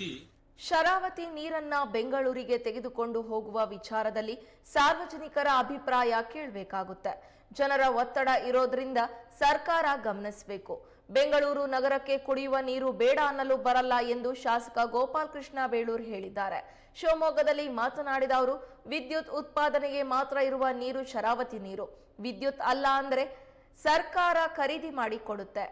ರೀತಿ ಶರಾವತಿ ನೀರನ್ನ ಬೆಂಗಳೂರಿಗೆ ತೆಗೆದುಕೊಂಡು ಹೋಗುವ ವಿಚಾರದಲ್ಲಿ ಸಾರ್ವಜನಿಕರ ಅಭಿಪ್ರಾಯ ಕೇಳಬೇಕಾಗುತ್ತೆ. ಜನರ ಒತ್ತಡ ಇರೋದ್ರಿಂದ ಸರ್ಕಾರ ಗಮನಿಸಬೇಕು. ಬೆಂಗಳೂರು ನಗರಕ್ಕೆ ಕುಡಿಯುವ ನೀರು ಬೇಡ ಅನ್ನಲು ಬರಲ್ಲ ಎಂದು ಶಾಸಕ ಗೋಪಾಲ್ ಕೃಷ್ಣ ಬೇಳೂರ್ ಹೇಳಿದ್ದಾರೆ. ಶಿವಮೊಗ್ಗದಲ್ಲಿ ಮಾತನಾಡಿದ ಅವರು, ವಿದ್ಯುತ್ ಉತ್ಪಾದನೆಗೆ ಮಾತ್ರ ಇರುವ ನೀರು ಶರಾವತಿ ನೀರು. ವಿದ್ಯುತ್ ಅಲ್ಲ ಅಂದ್ರೆ ಸರ್ಕಾರ ಖರೀದಿ ಮಾಡಿಕೊಡುತ್ತೆ.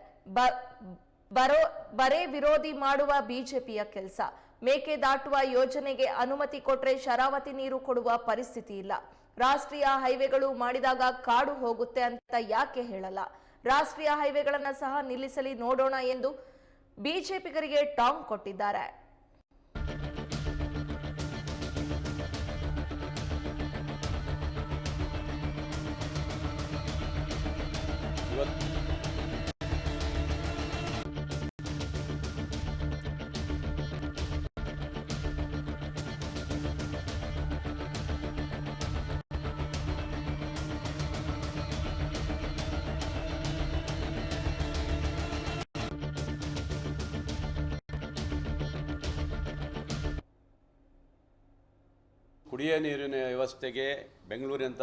ಬರೋ, ಬರೇ ವಿರೋಧಿ ಮಾಡುವ ಬಿಜೆಪಿಯ ಕೆಲಸ. ಮೇಕೆ ದಾಟುವ ಯೋಜನೆಗೆ ಅನುಮತಿ ಕೊಟ್ರೆ ಶರಾವತಿ ನೀರು ಕೊಡುವ ಪರಿಸ್ಥಿತಿ ಇಲ್ಲ. ರಾಷ್ಟ್ರೀಯ ಹೈವೇಗಳು ಮಾಡಿದಾಗ ಕಾಡು ಹೋಗುತ್ತೆ ಅಂತ ಯಾಕೆ ಹೇಳಲ್ಲ? ರಾಷ್ಟ್ರೀಯ ಹೈವೇಗಳನ್ನ ಸಹ ನಿಲ್ಲಿಸಲಿ ನೋಡೋಣ ಎಂದು ಬಿಜೆಪಿಗರಿಗೆ ಟಾಂಗ್ ಕೊಟ್ಟಿದ್ದಾರೆ. ಕುಡಿಯ ನೀರಿನ ವ್ಯವಸ್ಥೆಗೆ ಬೆಂಗಳೂರಿನಂಥ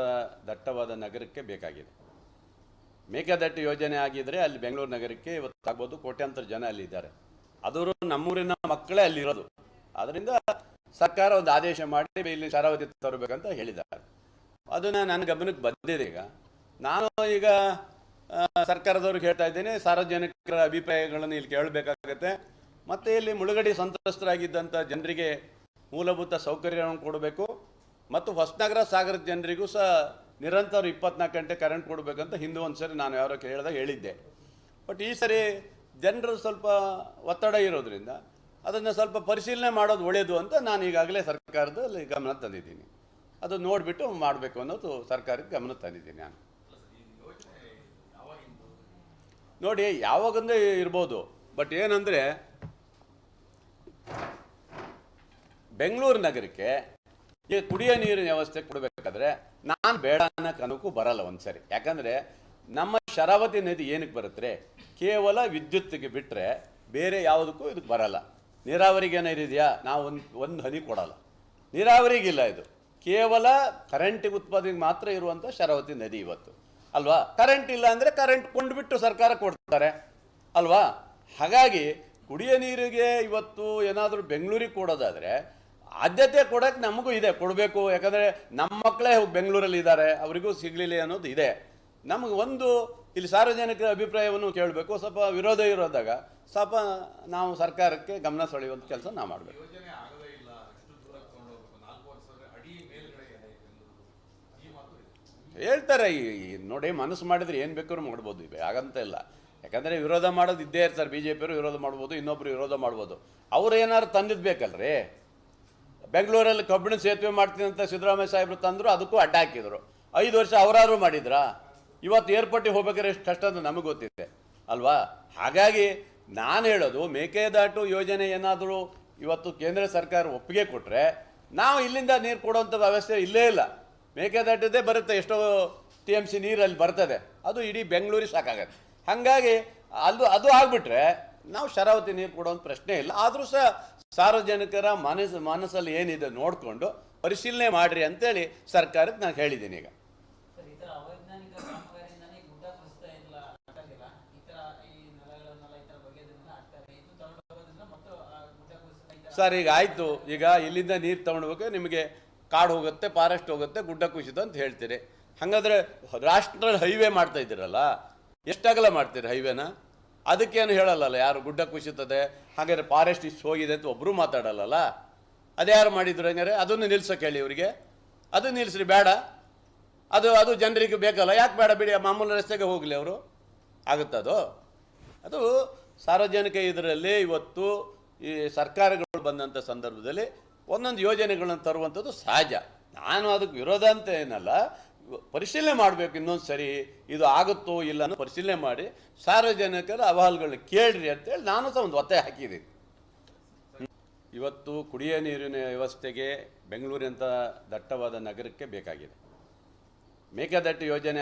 ದಟ್ಟವಾದ ನಗರಕ್ಕೆ ಬೇಕಾಗಿದೆ. ಮೇಕೆದಟ್ಟು ಯೋಜನೆ ಆಗಿದ್ರೆ ಅಲ್ಲಿ ಬೆಂಗಳೂರು ನಗರಕ್ಕೆ ಇವತ್ತು ಆಗ್ಬೋದು ಕೋಟ್ಯಾಂತರ ಜನ ಅಲ್ಲಿ ಇದ್ದಾರೆ. ಅದರ ನಮ್ಮೂರಿನ ಮಕ್ಕಳೇ ಅಲ್ಲಿರೋದು ಅದರಿಂದ ಸರ್ಕಾರ ಒಂದು ಆದೇಶ ಮಾಡಿ ಇಲ್ಲಿ ಶರಾವತಿ ತರಬೇಕಂತ ಹೇಳಿದ್ದಾರೆ. ಅದನ್ನ ನನ್ನ ಗಮನಕ್ಕೆ ಬಂದಿದೆ ಈಗ. ನಾನು ಈಗ ಸರ್ಕಾರದವ್ರಿಗೆ ಹೇಳ್ತಾ ಇದ್ದೇನೆ, ಸಾರ್ವಜನಿಕರ ಅಭಿಪ್ರಾಯಗಳನ್ನು ಇಲ್ಲಿ ಕೇಳಬೇಕಾಗತ್ತೆ. ಮತ್ತೆ ಇಲ್ಲಿ ಮುಳುಗಡೆ ಸಂತ್ರಸ್ತರಾಗಿದ್ದಂಥ ಜನರಿಗೆ ಮೂಲಭೂತ ಸೌಕರ್ಯವನ್ನು ಕೊಡಬೇಕು ಮತ್ತು ಹೊಸನಗರ ಸಾಗರದ ಜನರಿಗೂ ಸಹ ನಿರಂತರ ಇಪ್ಪತ್ನಾಲ್ಕು ಗಂಟೆ ಕರೆಂಟ್ ಕೊಡಬೇಕಂತ ಹಿಂದೆ ಒಂದು ಸರಿ ನಾನು ಯಾರೋ ಕೇಳಿದಾಗ ಹೇಳಿದ್ದೆ. ಬಟ್ ಈ ಸರಿ ಜನರು ಸ್ವಲ್ಪ ಒತ್ತಡ ಇರೋದ್ರಿಂದ ಅದನ್ನು ಸ್ವಲ್ಪ ಪರಿಶೀಲನೆ ಮಾಡೋದು ಒಳ್ಳೆಯದು ಅಂತ ನಾನು ಈಗಾಗಲೇ ಸರ್ಕಾರದಲ್ಲಿ ಗಮನ ತಂದಿದ್ದೀನಿ. ಅದು ನೋಡಿಬಿಟ್ಟು ಮಾಡಬೇಕು ಅನ್ನೋದು ಸರ್ಕಾರಕ್ಕೆ ಗಮನ ತಂದಿದ್ದೀನಿ ನಾನು. ನೋಡಿ, ಯಾವಾಗಂದ್ರೆ ಇರ್ಬೋದು. ಬಟ್ ಏನಂದರೆ ಬೆಂಗಳೂರು ನಗರಕ್ಕೆ ಈ ಕುಡಿಯೋ ನೀರಿನ ವ್ಯವಸ್ಥೆ ಕೊಡಬೇಕಾದ್ರೆ ನಾನು ಬೇಡ ಅನ್ನೋ ಕನಕ್ಕೂ ಬರಲ್ಲ ಒಂದ್ಸರಿ. ಯಾಕಂದರೆ ನಮ್ಮ ಶರಾವತಿ ನದಿ ಏನಕ್ಕೆ ಬರುತ್ತೆ ಕೇವಲ ವಿದ್ಯುತ್ತಿಗೆ ಬಿಟ್ಟರೆ ಬೇರೆ ಯಾವುದಕ್ಕೂ ಇದಕ್ಕೆ ಬರಲ್ಲ. ನೀರಾವರಿಗೆ ಏನಿದೆಯಾ ನಾವು ಒಂದು ಒಂದು ಹನಿ ಕೊಡಲ್ಲ. ನೀರಾವರಿಗಿಲ್ಲ ಇದು. ಕೇವಲ ಕರೆಂಟ್ ಉತ್ಪಾದನೆಗೆ ಮಾತ್ರ ಇರುವಂಥ ಶರಾವತಿ ನದಿ ಇವತ್ತು. ಅಲ್ವಾ? ಕರೆಂಟ್ ಇಲ್ಲ ಅಂದರೆ ಕರೆಂಟ್ ಕೊಂಡುಬಿಟ್ಟು ಸರ್ಕಾರ ಕೊಡ್ತಾರೆ. ಅಲ್ವಾ? ಹಾಗಾಗಿ ಕುಡಿಯೋ ನೀರಿಗೆ ಇವತ್ತು ಏನಾದರೂ ಬೆಂಗಳೂರಿಗೆ ಕೊಡೋದಾದರೆ ಆದ್ಯತೆ ಕೊಡಕ್ಕೆ ನಮಗೂ ಇದೆ ಕೊಡಬೇಕು. ಯಾಕಂದರೆ ನಮ್ಮ ಮಕ್ಕಳೇ ಬೆಂಗಳೂರಲ್ಲಿ ಇದ್ದಾರೆ ಅವರಿಗೂ ಸಿಗಲಿಲ್ಲ ಅನ್ನೋದು ಇದೆ. ನಮಗೆ ಒಂದು ಇಲ್ಲಿ ಸಾರ್ವಜನಿಕರ ಅಭಿಪ್ರಾಯವನ್ನು ಕೇಳಬೇಕು. ಸ್ವಲ್ಪ ವಿರೋಧ ಇರೋದಾಗ ಸ್ವಲ್ಪ ನಾವು ಸರ್ಕಾರಕ್ಕೆ ಗಮನ ಸೆಳೆಯುವಂಥ ಕೆಲಸ ನಾವು ಮಾಡಬೇಕು. ಹೇಳ್ತಾರೆ ಈ ಈ ನೋಡಿ ಮನಸ್ಸು ಮಾಡಿದ್ರೆ ಏನು ಬೇಕಾದ್ರೂ ಮಾಡ್ಬೋದು. ಇವೆ ಹಾಗಂತ ಇಲ್ಲ. ಯಾಕಂದರೆ ವಿರೋಧ ಮಾಡೋದು ಇದ್ದೇ ಇರ್ತಾರೆ. ಬಿ ಜೆ ಪಿಯವರು ವಿರೋಧ ಮಾಡ್ಬೋದು ಇನ್ನೊಬ್ಬರು ವಿರೋಧ ಮಾಡ್ಬೋದು. ಅವ್ರು ಏನಾದ್ರು ತಂದಿದ್ದು ಬೇಕಲ್ರಿ? ಬೆಂಗಳೂರಲ್ಲಿ ಕಬ್ಬಿಣ ಸೇತುವೆ ಮಾಡ್ತೀನಿ ಅಂತ ಸಿದ್ದರಾಮಯ್ಯ ಸಾಹೇಬ್ರು ತಂದರು, ಅದಕ್ಕೂ ಅಡ್ಡ ಹಾಕಿದರು. ಐದು ವರ್ಷ ಅವರಾದರೂ ಮಾಡಿದ್ರಾ? ಇವತ್ತು ಏರ್ಪೋರ್ಟಿಗೆ ಹೋಗ್ಬೇಕಾದ್ರೆ ಎಷ್ಟು ಕಷ್ಟ ಅಂತ ನಮಗೆ ಗೊತ್ತಿದೆ. ಅಲ್ವಾ? ಹಾಗಾಗಿ ನಾನು ಹೇಳೋದು, ಮೇಕೆದಾಟು ಯೋಜನೆ ಏನಾದರೂ ಇವತ್ತು ಕೇಂದ್ರ ಸರ್ಕಾರ ಒಪ್ಪಿಗೆ ಕೊಟ್ಟರೆ ನಾವು ಇಲ್ಲಿಂದ ನೀರು ಕೊಡುವಂಥ ವ್ಯವಸ್ಥೆ ಇಲ್ಲೇ ಇಲ್ಲ. ಮೇಕೆದಾಟದ್ದೇ ಬರುತ್ತೆ, ಎಷ್ಟೋ ಟಿ ಎಂ ಸಿ ನೀರು ಅಲ್ಲಿ ಬರ್ತದೆ. ಅದು ಇಡೀ ಬೆಂಗಳೂರಿಗೆ ಸಾಕಾಗತ್ತೆ. ಹಾಗಾಗಿ ಅದು ಅದು ಆಗಿಬಿಟ್ರೆ ನಾವು ಶರಾವತಿ ನೀರು ಕೊಡುವಂಥ ಪ್ರಶ್ನೆ ಇಲ್ಲ. ಆದರೂ ಸಹ ಸಾರ್ವಜನಿಕರ ಮನಸ್ಸು ಮನಸ್ಸಲ್ಲಿ ಏನಿದೆ ನೋಡಿಕೊಂಡು ಪರಿಶೀಲನೆ ಮಾಡಿರಿ ಅಂತೇಳಿ ಸರ್ಕಾರಕ್ಕೆ ನಾನು ಹೇಳಿದ್ದೀನಿ ಈಗ. ಸರ್ ಈಗ ಆಯಿತು. ಈಗ ಇಲ್ಲಿಂದ ನೀರು ತಗೊಂಡ್ಬೇಕು ನಿಮಗೆ ಕಾಡು ಹೋಗುತ್ತೆ ಫಾರೆಸ್ಟ್ ಹೋಗುತ್ತೆ ಗುಡ್ಡ ಕುಸಿತು ಅಂತ ಹೇಳ್ತೀರಿ. ಹಾಗಾದ್ರೆ ರಾಷ್ಟ್ರ ಹೈವೇ ಮಾಡ್ತಾ ಇದ್ದೀರಲ್ಲ? ಎಷ್ಟಾಗಲ್ಲ ಮಾಡ್ತೀರಿ ಹೈವೇನ? ಅದಕ್ಕೇನು ಹೇಳಲ್ಲಲ್ಲ, ಯಾರು ಗುಡ್ಡ ಕುಸಿತದೆ ಹಾಗಾದ್ರೆ ಫಾರೆಸ್ಟ್ ಇಷ್ಟು ಹೋಗಿದೆ ಅಂತ ಒಬ್ಬರು ಮಾತಾಡಲ್ಲಲ್ಲ? ಅದ್ಯಾರು ಮಾಡಿದ್ರು ಹಂಗಾರೆ? ಅದನ್ನು ನಿಲ್ಸೋಕೆ ಹೇಳಿ ಇವರಿಗೆ. ಅದು ನಿಲ್ಲಿಸ್ರಿ ಬೇಡ. ಅದು ಅದು ಜನರಿಗೆ ಬೇಕಲ್ಲ. ಯಾಕೆ ಬೇಡ ಬಿಡಿ ಮಾಮೂಲು ರಸ್ತೆಗೆ ಹೋಗಲಿ ಅವರು. ಆಗುತ್ತದು ಅದು? ಸಾರ್ವಜನಿಕ ಇದರಲ್ಲಿ ಇವತ್ತು ಈ ಸರ್ಕಾರಗಳು ಬಂದಂಥ ಸಂದರ್ಭದಲ್ಲಿ ಒಂದೊಂದು ಯೋಜನೆಗಳನ್ನು ತರುವಂಥದ್ದು ಸಹಜ. ನಾನು ಅದಕ್ಕೆ ವಿರೋಧ ಅಂತ ಏನಲ್ಲ. ಪರಿಶೀಲನೆ ಮಾಡಬೇಕು ಇನ್ನೊಂದು ಸರಿ, ಇದು ಆಗುತ್ತೋ ಇಲ್ಲ ಅನ್ನೋ ಪರಿಶೀಲನೆ ಮಾಡಿ ಸಾರ್ವಜನಿಕರ ಅಹವಾಲುಗಳನ್ನ ಕೇಳ್ರಿ ಅಂತೇಳಿ ನಾನು ಸಹ ಒಂದು ಒತ್ತಾಯ ಹಾಕಿದ್ದೀನಿ. ಇವತ್ತು ಕುಡಿಯೋ ನೀರಿನ ವ್ಯವಸ್ಥೆಗೆ ಬೆಂಗಳೂರಿನಂಥ ದಟ್ಟವಾದ ನಗರಕ್ಕೆ ಬೇಕಾಗಿದೆ. ಮೇಕೆದಟ್ಟು ಯೋಜನೆ